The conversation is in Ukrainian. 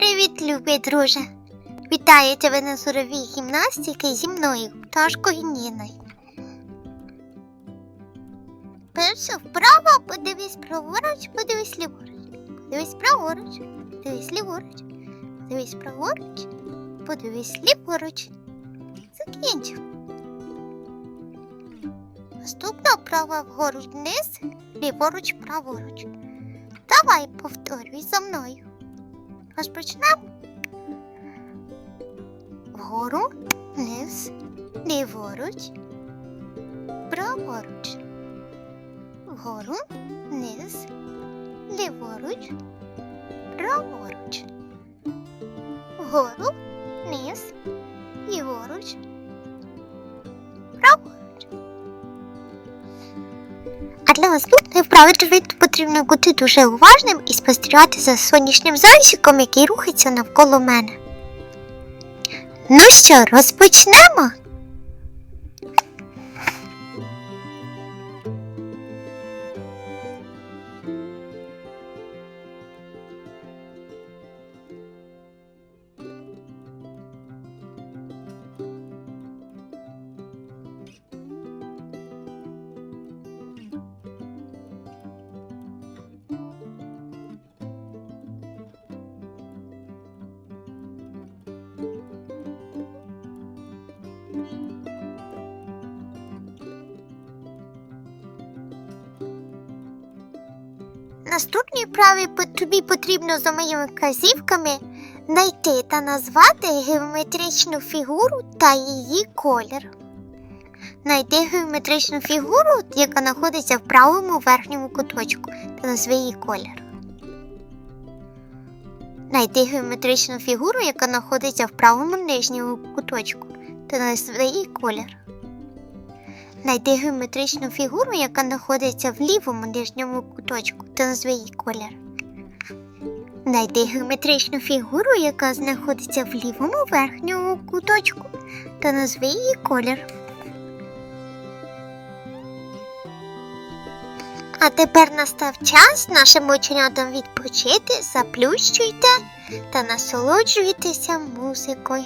Привіт, любий друже! Вітаю тебе на суровій гімнастики зі мною, пташкою Ніною. Перша вправа, подивись праворуч, подивись ліворуч. Подивись праворуч, подивись ліворуч. Подивись праворуч, подивись ліворуч. Закінчив. Наступна вправа вгору вниз, ліворуч, праворуч. Давай повторюй за мною. Розпочнемо. Вгору, вниз, ліворуч, праворуч. Вгору, вниз, ліворуч, праворуч. Вгору, вниз, ліворуч, для наступної вправи тобі потрібно бути дуже уважним і спостерігати за сонячним зайчиком, який рухається навколо мене. Ну що, розпочнемо? Наступній вправі тобі потрібно за моїми вказівками знайти та назвати геометричну фігуру та її колір. Знайди геометричну фігуру, яка знаходиться в правому верхньому куточку, та назви її колір. Знайди геометричну фігуру, яка знаходиться в правому нижньому куточку, та назви її колір. Знайди геометричну фігуру, яка знаходиться в лівому нижньому куточку, та назви її колір. Знайди геометричну фігуру, яка знаходиться в лівому верхньому куточку, та назви її колір. А тепер настав час нашим ученятам відпочити, заплющуйте та насолоджуйтеся музикою.